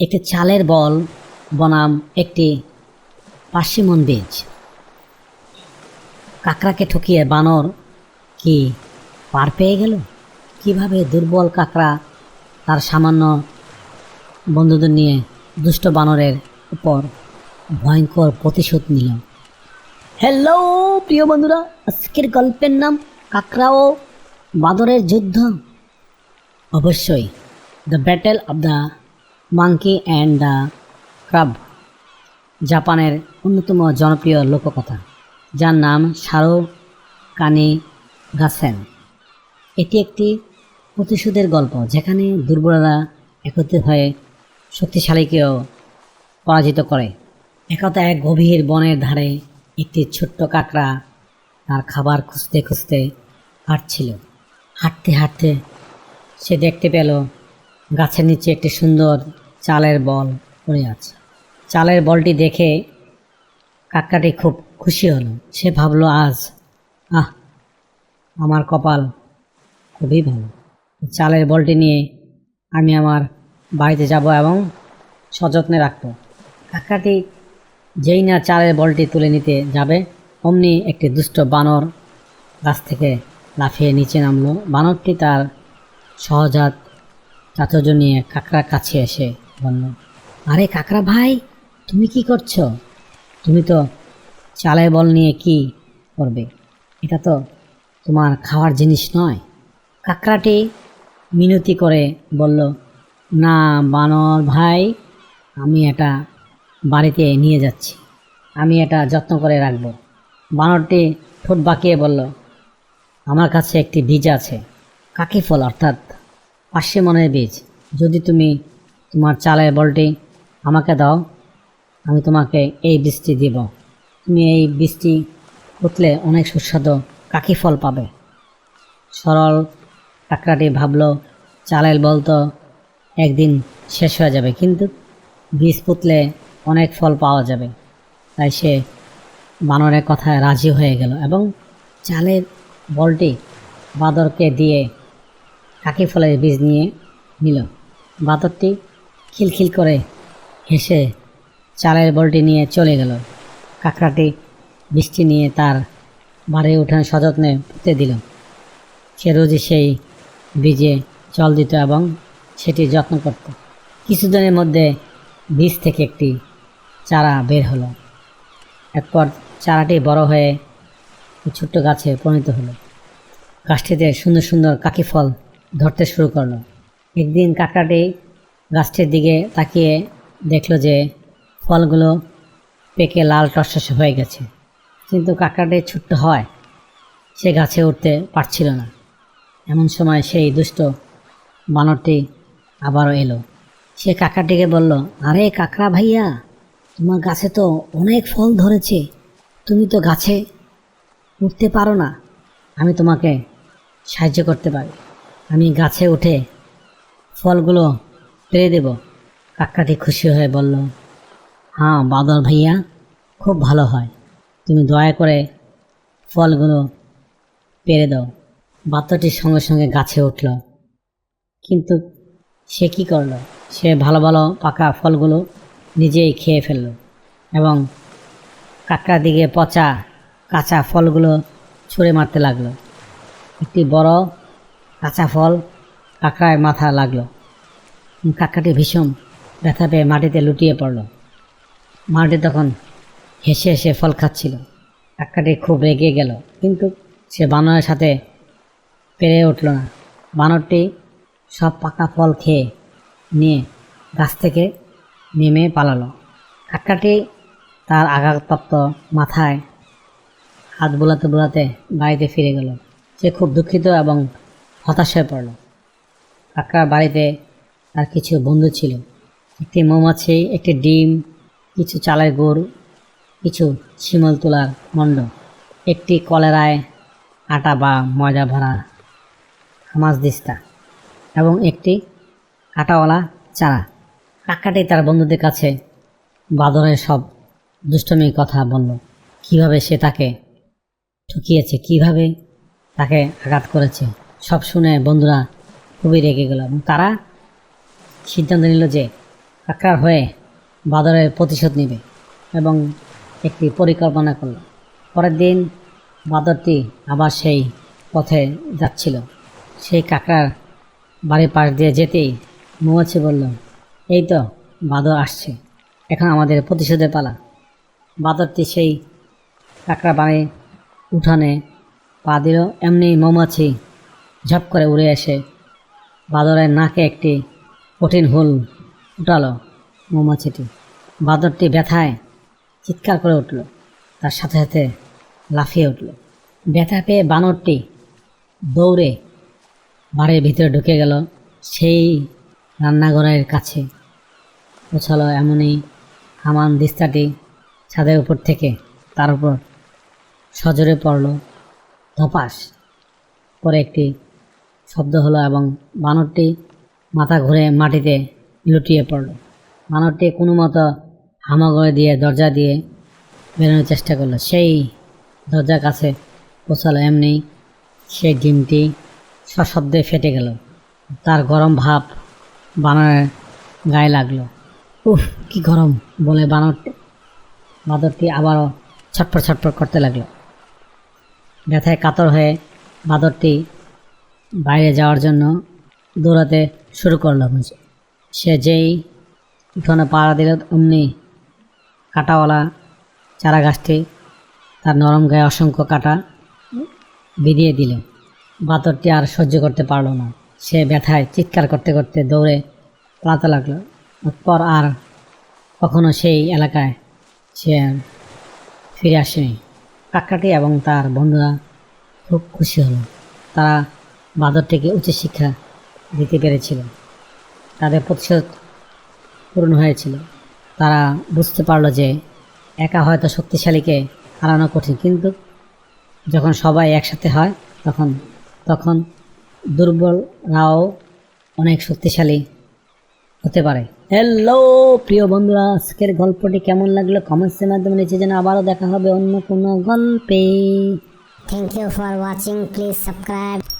একটি চালের বল, বনাম একটি পার্সিমন বীজ। কাকড়াকে ঠকিয়ে বানর কি পার পেয়ে গেল? কীভাবে দুর্বল কাকড়া তার সামান্য বন্ধুদের নিয়ে দুষ্ট বানরের উপর ভয়ঙ্কর প্রতিশোধ নিল? হ্যালো, প্রিয় বন্ধুরা, আজকের গল্পের নাম কাকড়া ও বাদরের যুদ্ধ। অবশ্যই, the battle of the monkey and the crab জাপানের অন্যতম জনপ্রিয় লোককথা, যার নাম সারো কানি গাছেন এটি একটি প্রতিশোধের গল্প, যেখানে দুর্বলরা একত্রিত হয়ে শক্তিশালীকেও পরাজিত করে। একতা এক গভীর বনের ধারে একটি ছোট্ট কাকড়া তার খাবার খুঁজতে খুঁজতে হাঁটছিল। হাঁটতে হাঁটতে সে দেখতে পেল গাছের নিচে একটি সুন্দর চালের বল পড়ে আছে। চালের বলটি দেখে কাকাটি খুব খুশি হলো। সে ভাবলো, আজ, আহ, আমার কপাল খুবই ভালো। চালের বলটি নিয়ে আমি আমার বাড়িতে যাব এবং সযত্নে রাখব। কাকাটি যেই না চালের বলটি তুলে নিতে যাবে, অমনি একটি দুষ্ট বানর গাছ থেকে লাফিয়ে নিচে নামলো। বানরটি তার সহজাত চাচজ নিয়ে কাকড়ার কাছে এসে বলল, আরে কাকড়া ভাই, তুমি কি করছ? তুমি তো চালের বল নিয়ে কি করবে? এটা তো তোমার খাওয়ার জিনিস নয়। কাকড়াটি মিনতি করে বলল, না বানর ভাই, আমি এটা বাড়িতে নিয়ে যাচ্ছি। আমি এটা যত্ন করে রাখব। বানরটি ঠোঁট বাঁকিয়ে বলল, আমার কাছে একটি বীজ আছে, কাকি ফল, অর্থাৎ পার্শ্বে মনের বীজ। যদি তুমি তোমার চালের বলটি আমাকে দাও, আমি তোমাকে এই বীজটি দিব। তুমি এই বীজটি পুতলে অনেক সুস্বাদু কাকি ফল পাবে। সরল কাকড়াটি ভাবল, চালের বল তো একদিন শেষ হয়ে যাবে, কিন্তু বীজ পুতলে অনেক ফল পাওয়া যাবে। তাই সে বানরের কথায় রাজি হয়ে গেল এবং চালের বলটি বাদরকে দিয়ে কাকি ফলের বীজ নিয়ে নিল। বাদরটি খিলখিল করে হেসে চালের বলটি নিয়ে চলে গেল। কাঁকড়াটি বৃষ্টি নিয়ে তার বাড়ি উঠানে সযত্নে পুঁতে দিল। সে রোজই সেই বীজে জল দিত এবং সেটি যত্ন করত। কিছুদিনের মধ্যে বীজ থেকে একটি চারা বের হলো। এরপর চারাটি বড় হয়ে ছোট্ট গাছে পরিণত হলো। গাছটিতে সুন্দর সুন্দর কাকি ফল ধরতে শুরু করল। একদিন কাকড়াটি গাছটির দিকে তাকিয়ে দেখল যে ফলগুলো পেকে লাল টসটসে হয়ে গেছে। কিন্তু কাকড়াটি ছোট্ট হয়, সে গাছে উঠতে পারছিল না। এমন সময় সেই দুষ্ট বানরটি আবারও এলো। সে কাকাটিকে বলল, আরে কাকড়া ভাইয়া, তোমার গাছে তো অনেক ফল ধরেছে। তুমি তো গাছে উঠতে পারো না। আমি তোমাকে সাহায্য করতে পারি। আমি গাছে উঠে ফলগুলো পেরে দেব। কাকাটি খুশি হয়ে বলল হ্যাঁ বাদল ভাইয়া, খুব ভালো হয়। তুমি দয়া করে ফলগুলো পেরে দাও। বাচ্চাটির সঙ্গে সঙ্গে গাছে উঠল। কিন্তু সে কি করল? সে ভালো ভালো পাকা ফলগুলো নিজেই খেয়ে ফেলল এবং কাকড়ার দিকে পচা কাঁচা ফলগুলো ছুঁড়ে মারতে লাগল। একটি বড় কাঁচা ফল কাকড়ায় মাথা লাগল। কাকড়াটি ভীষণ ব্যথা পেয়ে মাটিতে লুটিয়ে পড়ল। মাটি তখন হেসে হেসে ফল খাচ্ছিল। কাকড়াটি খুব রেগে গেল, কিন্তু সে বানরের সাথে পেরে উঠল না। বানরটি সব পাকা ফল খেয়ে নিয়ে গাছ থেকে নেমে পালালো। কাকাটি তার আঘাতপ্রাপ্ত মাথায় হাত বোলাতে বোলাতে বাড়িতে ফিরে গেল। সে খুব দুঃখিত এবং হতাশ হয়ে পড়ল। কাকার বাড়িতে তার কিছু বন্ধু ছিল। একটি মৌমাছি, একটি ডিম, কিছু চালের গুড়, কিছু শিমল তোলার মণ্ড, একটি কলেরায় আটা বা ময়দা ভরা হামাজ দিস্তা এবং একটি কাটাওয়ালা চারা। কাকাটি তার বন্ধুদের কাছে বাদরের সব দুষ্টমির কথা বলল। কীভাবে সে তাকে ঠকিয়েছে, কীভাবে তাকে আঘাত করেছে? সব শুনে বন্ধুরা খুবই রেগে গেল এবং তারা সিদ্ধান্ত নিল যে কাকড়ার হয়ে বাদরের প্রতিশোধ নেবে এবং একটি পরিকল্পনা করল। পরের দিন বাদরটি আবার সেই পথে যাচ্ছিল। সেই কাকড়ার বাড়ির পাশ দিয়ে যেতেই মৌমাছি বলল, এই তো, বাদর আসছে। এখন আমাদের প্রতিশোধের পালা। বাদরটি সেই কাকড়া বাড়ি উঠানে পা দিল, এমনি মৌমাছি ঝপ করে উড়ে এসে বাদরের নাকে একটি কঠিন হুল উঠালো মৌমাছিটি। বাদরটি ব্যথায় চিৎকার করে উঠল, তার সাথে সাথে লাফিয়ে উঠল। ব্যথা পেয়ে বানরটি দৌড়ে বাড়ির ভিতরে ঢুকে গেল। সেই রান্নাঘরের কাছে পৌঁছালো এমনই হামান দিস্তাটি ছাদের উপর থেকে, তার উপর সজরে পড়ল ধপাস পরে একটি শব্দ হলো এবং বানরটি মাথা ঘুরে মাটিতে লুটিয়ে পড়ল। বানরটি কোনো মতো হামাগড়ে দিয়ে দরজা দিয়ে বেরোনোর চেষ্টা করল। সেই দরজার কাছে পৌঁছালো এমনি সেই ডিমটি সশব্দে ফেটে গেল। তার গরম ভাব বানরের গায়ে লাগল। উফ, কি গরম বলে বানরটি বাদরটি আবারও ছটফট ছটফট করতে লাগল। ব্যথায় কাতর হয়ে বাদরটি বাইরে যাওয়ার জন্য দৌড়াতে শুরু করল সে যেই উঠোনে পাড়া দিল, অমনি কাঁটাওয়ালা চারা গাছটি তার নরম গায়ে অসংখ্য কাটা বিধিয়ে দিল। বাতরটি আর সহ্য করতে পারল না। সে ব্যথায় চিৎকার করতে করতে দৌড়ে পালাতে লাগল। পর আর কখনো সেই এলাকায় সে ফিরে আসেনি। কাকাটি এবং তার বন্ধুরা খুব খুশি হলো। তারা বাদরটিকে উচ্চশিক্ষা দিতে পেরেছিল তাদের প্রতিশোধ পূরণ হয়েছিল। তারা বুঝতে পারল যে একা হয়তো শক্তিশালীকে হারানো কঠিন, কিন্তু যখন সবাই একসাথে হয়, তখন তখন দুর্বলরাও অনেক শক্তিশালী হতে পারে। হ্যালো, প্রিয় বন্ধুরা, আজকের গল্পটি কেমন লাগল? কমেন্টসের মাধ্যমে নিচে যেন আবারও দেখা হবে অন্য কোনো গল্পে। Thank you for watching. Please subscribe.